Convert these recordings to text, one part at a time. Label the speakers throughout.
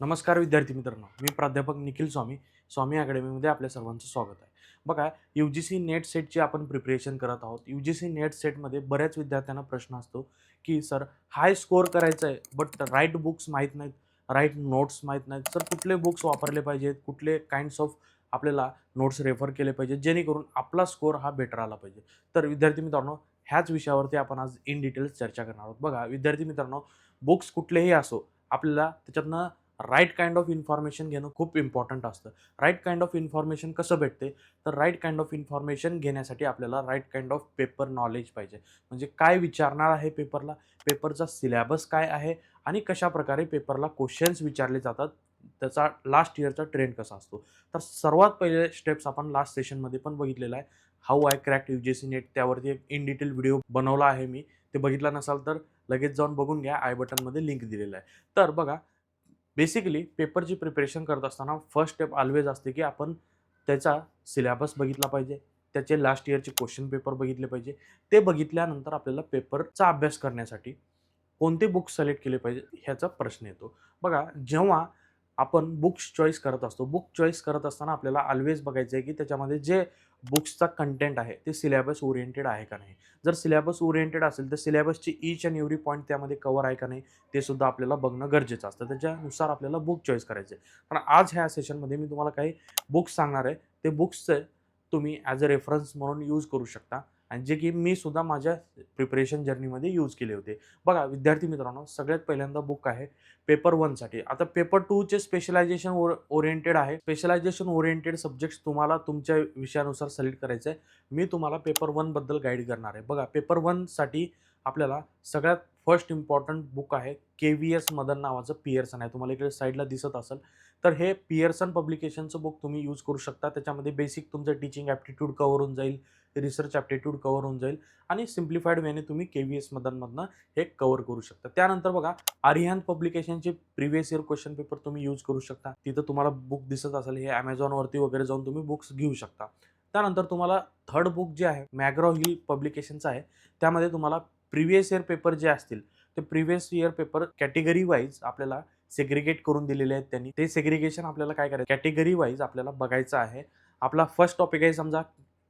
Speaker 1: नमस्कार विद्यार्थी मित्रांनो मी प्राध्यापक निखिल स्वामी स्वामी अकॅडमीमध्ये आपल्या सर्वांचं स्वागत आहे. बघा यू जी सी नेट सेटची आपण प्रिपरेशन करत आहोत. यू जी सी नेट सेटमध्ये बऱ्याच विद्यार्थ्यांना प्रश्न असतो की सर हाय स्कोअर करायचं आहे बट राईट बुक्स माहीत नाहीत राईट नोट्स माहीत नाहीत. सर कुठले बुक्स वापरले पाहिजेत? कुठले काइंड्स ऑफ आपल्याला नोट्स रेफर केले पाहिजेत? जेणेकरून आपला स्कोअर हा बेटर आला पाहिजे. तर विद्यार्थी मित्रांनो ह्याच विषयावरती आपण आज इन डिटेल्स चर्चा करणार आहोत. बघा विद्यार्थी मित्रांनो बुक्स कुठलेही असो आपल्याला त्याच्यातनं राईट काइंड ऑफ इन्फॉर्मेशन घेणं खूप इम्पॉर्टंट असतं. राईट काइंड ऑफ इन्फॉर्मेशन कसं भेटते? तर राईट काइंड ऑफ इन्फॉर्मेशन घेण्यासाठी आपल्याला right kind of paper knowledge पाहिजे. म्हणजे काय विचारणार आहे पेपरला? पेपरचा सिलॅबस काय आहे? आणि कशा प्रकारे पेपरला क्वेश्चन्स विचारले जातात? त्याचा लास्ट इयरचा ट्रेंड कसा असतो? तर सर्वात पहिले स्टेप्स आपण लास्ट सेशनमध्ये पण बघितलेला आहे. How I cracked U G C NET त्यावरती एक इन डिटेल व्हिडिओ बनवला आहे मी. ते बघितला नसाल तर लगेच जाऊन बघून घ्या. आय बटनमध्ये लिंक दिलेलं आहे. तर बघा बेसिकली पेपरची प्रिपरेशन करत असताना फर्स्ट स्टेप ऑलवेज असते की आपण त्याचा सिलेबस बघितला पाहिजे. त्याचे लास्ट इयरचे क्वेश्चन पेपर बघितले पाहिजे. ते बघितल्यानंतर आपल्याला पेपरचा अभ्यास करण्यासाठी कोणते बुक्स सिलेक्ट केले पाहिजे ह्याचा प्रश्न येतो. बघा जेव्हा आपण बुक्स चॉईस करत असतो. बुक चॉईस करत असताना आपल्याला ऑलवेज बघायचं आहे की त्याच्यामध्ये जे बुक्सचा कंटेंट आहे ते सिलेबस ओरिएंटेड आहे का नाही? जर सिलेबस ओरिएंटेड असेल तर सिलेबसची ईच अँड एव्हरी पॉईंट त्यामध्ये कवर आहे का नाही ते सुद्धा आपल्याला बघणं गरजेचं असतं. त्याच्यानुसार आपल्याला बुक चॉईस करायचे आहे पण आज ह्या सेशनमध्ये मी तुम्हाला काही बुक्स सांगणार आहे. ते बुक्सचे तुम्ही ॲज अ रेफरन्स म्हणून यूज करू शकता. आणि जे की मी सुद्धा माझ्या प्रिपरेशन जर्नीमध्ये यूज केले होते. बघा विद्यार्थी मित्रांनो सगळ्यात पहिल्यांदा बुक आहे पेपर वनसाठी आता पेपर टूचे स्पेशलायझेशन ओर ओरिएंटेड आहे. स्पेशलायझेशन ओरिएंटेड सब्जेक्ट्स तुम्हाला तुमच्या विषयानुसार सिलेक्ट करायचं आहे मी तुम्हाला पेपर वनबद्दल गाईड करणार आहे. बघा पेपर वनसाठी आपल्याला सगळ्यात फर्स्ट इम्पॉर्टंट बुक आहे के व्ही एस मदन नावाचं पियर्सन आहे. तुम्हाला इकडे साईडला दिसत असेल. तर हे पियर्सन पब्लिकेशनचं बुक तुम्ही यूज करू शकता. त्याच्यामध्ये बेसिक तुमचं टीचिंग ॲप्टिट्यूड कवर होऊन जाईल रिसर्च ॲप्टिट्यूड कवर होऊन जाईल आणि सिम्प्लिफाईड वेने तुम्ही के व्ही एसमधनमधनं हे कवर करू शकता. त्यानंतर बघा आर्यन पब्लिकेशनचे प्रिव्हियस इयर क्वेश्चन पेपर तुम्ही यूज करू शकता. तिथं तुम्हाला बुक दिसत असेल हे ॲमेझॉनवरती वगैरे जाऊन तुम्ही बुक्स घेऊ शकता. त्यानंतर तुम्हाला थर्ड बुक जे आहे मॅग्रो हिल पब्लिकेशनचं आहे त्यामध्ये तुम्हाला प्रिव्हियस इयर पेपर जे असतील ते previous year paper category wise आपल्याला सेग्रिगेट करून दिलेले आहेत त्यांनी. ते सेग्रिगेशन आपल्याला काय करायचं? कॅटेगरी वाईज आपल्याला बघायचं आहे. आपला फर्स्ट टॉपिक आहे समजा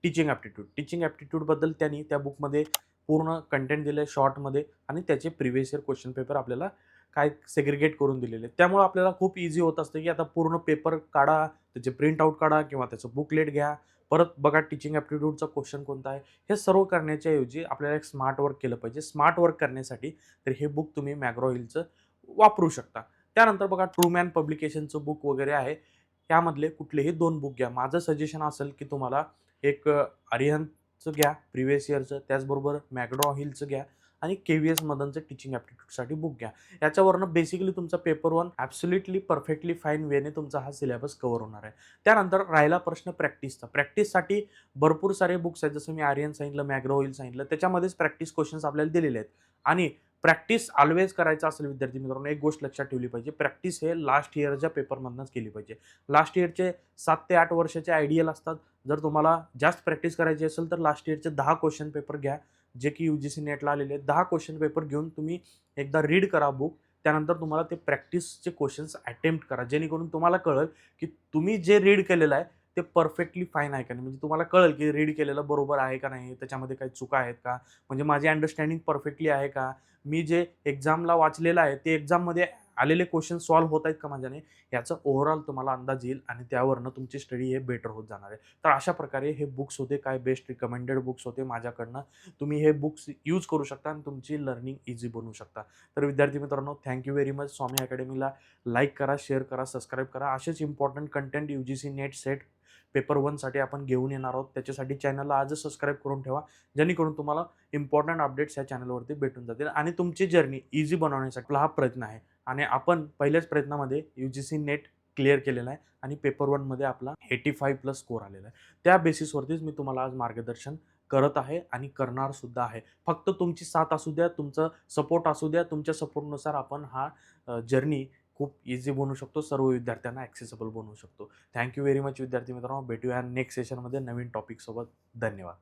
Speaker 1: टीचिंग ॲप्टिट्यूड टीचिंग ॲप्टिट्यूडबद्दल त्यांनी त्या बुकमध्ये पूर्ण कंटेंट दिले आहे शॉर्टमध्ये आणि त्याचे प्रिव्हियस इयर क्वेश्चन पेपर आपल्याला काय सेग्रिगेट करून दिलेले. आहेत त्यामुळे आपल्याला खूप इझी होत असतं की आता पूर्ण पेपर काढा त्याचे प्रिंट आउट काढा किंवा त्याचं बुकलेट घ्या. परत बघा टीचिंग ॲप्टिट्यूडचा क्वेश्चन कोणता आहे? हे सर्व करण्याच्या ऐवजी आपल्याला एक स्मार्ट वर्क केलं पाहिजे. स्मार्ट वर्क करण्यासाठी तर हे बुक तुम्ही मॅग्रो हिलचं वापरू शकता. त्यानंतर बघा ट्रूमॅन पब्लिकेशनचं बुक वगैरे आहे. त्यामधले कुठलेही दोन बुक घ्या. माझं सजेशन असेल की तुम्हाला एक आर्यनचं घ्या प्रिव्हियस इयरचं त्याचबरोबर मॅग्रो हिलचं घ्या आणि के व्ही एस मदनचं टीचिंग ॲप्टिट्यूडसाठी बुक घ्या. याच्यावरनं बेसिकली तुमचा paper one absolutely perfectly fine वेने तुमचा हा सिलेबस कवर होणार आहे. त्यानंतर राहिला प्रश्न प्रॅक्टिसचा प्रॅक्टिससाठी भरपूर सारे बुक्स आहेत. जसं मी आर्यन सांगितलं मॅग्रो हिल सांगितलं त्याच्यामध्येच प्रॅक्टिस क्वेश्चन्स आपल्याला दिलेले आहेत. आणि प्रॅक्टिस ऑलवेज करायचं असेल विद्यार्थी मित्रांनो एक गोष्ट लक्षात ठेवली पाहिजे. प्रॅक्टिस हे लास्ट इयरच्या पेपरमधनंच केली पाहिजे. लास्ट इयरचे सात ते आठ वर्षाचे आयडियल असतात. जर तुम्हाला जास्त प्रॅक्टिस करायची असेल तर लास्ट इयरचे दहा क्वेश्चन पेपर घ्या. जे की यू जी सी नेटला आलेले आहेत. दहा क्वेश्चन पेपर घेऊन तुम्ही एकदा रीड करा बुक त्यानंतर तुम्हाला ते प्रॅक्टिसचे क्वेश्चन्स अटेम्प्ट करा. जेणेकरून तुम्हाला कळेल की तुम्ही जे रीड केलेलं आहे ते परफेक्टली फाईन आहे का नाही? म्हणजे तुम्हाला कळेल की रीड केलेलं बरोबर आहे का नाही? त्याच्यामध्ये काही चुका आहेत का? म्हणजे माझी अंडरस्टँडिंग परफेक्टली आहे का? मी जे एक्झामला वाचलेलं आहे ते एक्झाममध्ये आलेले क्वेश्चन सॉल्व्ह होत आहेत का माझ्याने? याचा ओव्हरऑल तुम्हाला अंदाज येईल आणि त्यावरनं तुमची स्टडी हे बेटर होत जाणार आहे. तर अशा प्रकारे हे बुक्स होते काय बेस्ट रिकमेंडेड बुक्स होते माझ्याकडनं. तुम्ही हे बुक्स यूज करू शकता आणि तुमची लर्निंग इझी बनवू शकता. तर विद्यार्थी मित्रांनो thank you very much Swami अकॅडमीला like करा शेअर करा सबस्क्राईब करा. असेच important content U G C NET SET paper वनसाठी आपण घेऊन येणार आहोत. त्याच्यासाठी चॅनलला आजच सबस्क्राईब करून ठेवा. जेणेकरून तुम्हाला इम्पॉर्टंट अपडेट्स या चॅनलवरती भेटून जातील. आणि तुमची जर्नी इझी बनवण्यासाठी हा प्रयत्न आहे. आणि आपण पहिल्याच प्रयत्नामध्ये U G C NET clear केलेला आहे. आणि पेपर वनमध्ये आपला एटी फाईव्ह प्लस स्कोर आलेला आहे. त्या बेसिसवरतीच मी तुम्हाला आज मार्गदर्शन करत आहे आणि करणार सुद्धा आहे. फक्त तुमची साथ असू द्या तुमचं सपोर्ट असू द्या. तुमच्या सपोर्टनुसार आपण हा जर्नी खूप इझी बनवू शकतो सर्व विद्यार्थ्यांना ॲक्सेसेबल बनवू शकतो. थँक्यू व्हेरी मच विद्यार्थी मित्रांनो. भेटूया नेक्स्ट सेशनमध्ये नवीन टॉपिकसोबत धन्यवाद.